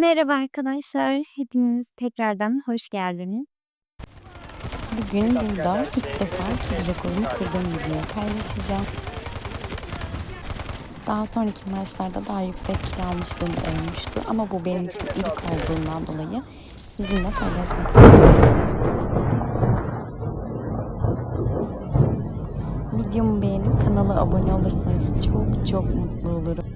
Merhaba arkadaşlar. Hepiniz tekrardan hoş geldiniz. Bugün burada ilk defa rekorumu kırdığım videoyu paylaşacağım. Daha sonraki maçlarda daha yüksek kill almışlığım olmuştu ama bu benim için ilk olduğundan dolayı sizinle paylaşmak istedim. Videomu beğenip kanala abone olursanız çok çok mutlu olurum.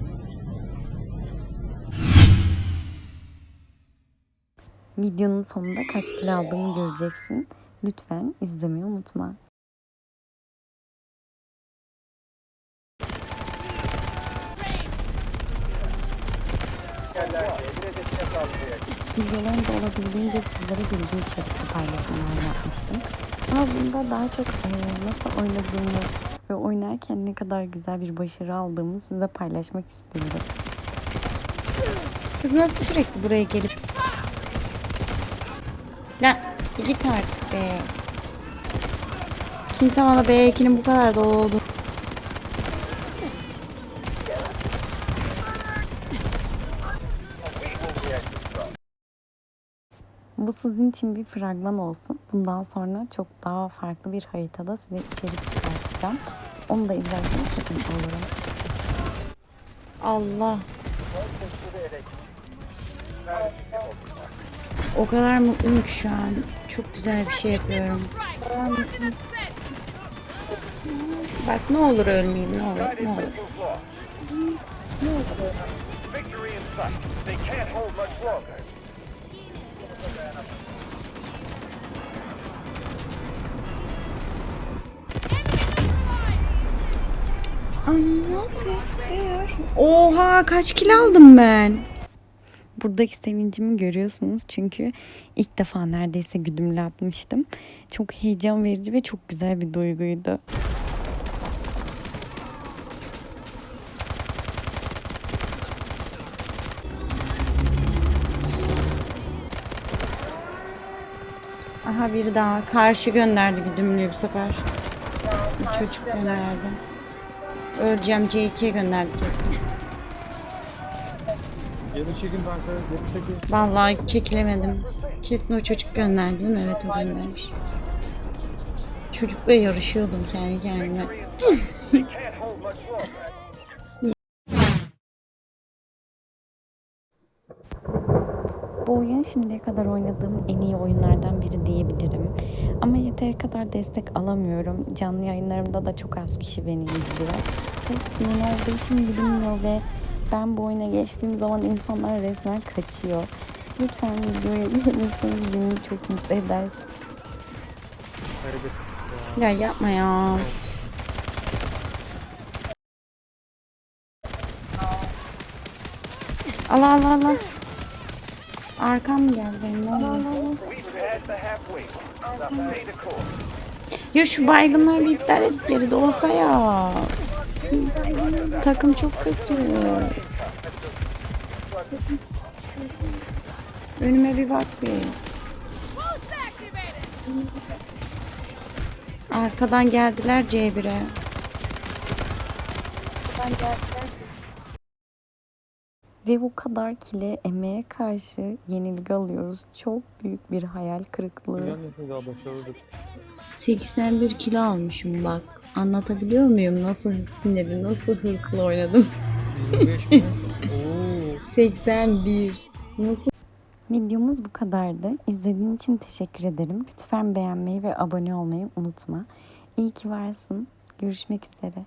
Videonun sonunda kaç kill aldığımı göreceksin. Lütfen izlemeyi unutma. Videolarımda olabildiğince sizlere bilgi içerikli paylaşımlar yapmıştım. Ama bunda daha çok e, nasıl oynadığımı ve oynarken ne kadar güzel bir başarı aldığımı size paylaşmak istiyorum. Kız nasıl sürekli buraya gelip... Lan git artık be. Kimse bana B2'nin bu kadar dolu oldu. Bu sizin için bir fragman olsun. Bundan sonra çok daha farklı bir haritada size içerik çıkartacağım. Onu da izlerseniz çok mutlu olurum. Allah. O kadar mutluyum ki şu an. Çok güzel bir şey yapıyorum. Bak ne olur ölmeyeyim ne olur ne olur. Can't hold much longer. Oha kaç kilo aldım ben? Buradaki sevincimi görüyorsunuz çünkü ilk defa neredeyse güdümle atmıştım. Çok heyecan verici ve çok güzel bir duyguydu. Aha biri daha. Karşı gönderdi güdümlüyü bu sefer. Bir çocuk gönderdi. Öleceğim C2'ye gönderdi kesin. Geri çekin kanka, geri çekin. Vallahi çekilemedim. Kesin o çocuk gönderdi değil mi? Evet o göndermiş. Çocukla yarışıyordum kendi kendime. Bu oyun şimdiye kadar oynadığım en iyi oyunlardan biri diyebilirim. Ama yeteri kadar destek alamıyorum. Canlı yayınlarımda da çok az kişi beni izliyor. Hepsi yeni olduğu için bilinmiyor ve ben bu oyuna geçtiğim zaman insanlar resmen kaçıyor. Lütfen videoya beğenirseniz beni çok mutlu edersiniz. Ya yapma ya. Allah Allah Allah. Arkam mı geldi the course. Ya şu baygınlar bir iptal edip geride olsa ya. Takım çok kötü. Önüme bir bak bir. Arkadan geldiler C1'e. Ve bu kadar kile emeğe karşı yenilgi alıyoruz. Çok büyük bir hayal kırıklığı. Güzel yapın daha başarılıdır. 81 kilo almışım bak. Anlatabiliyor muyum? Nasıl sinirli, nasıl hırslı oynadım. 25 mi? Oo. 81. Nasıl? Videomuz bu kadardı. İzlediğin için teşekkür ederim. Lütfen beğenmeyi ve abone olmayı unutma. İyi ki varsın. Görüşmek üzere.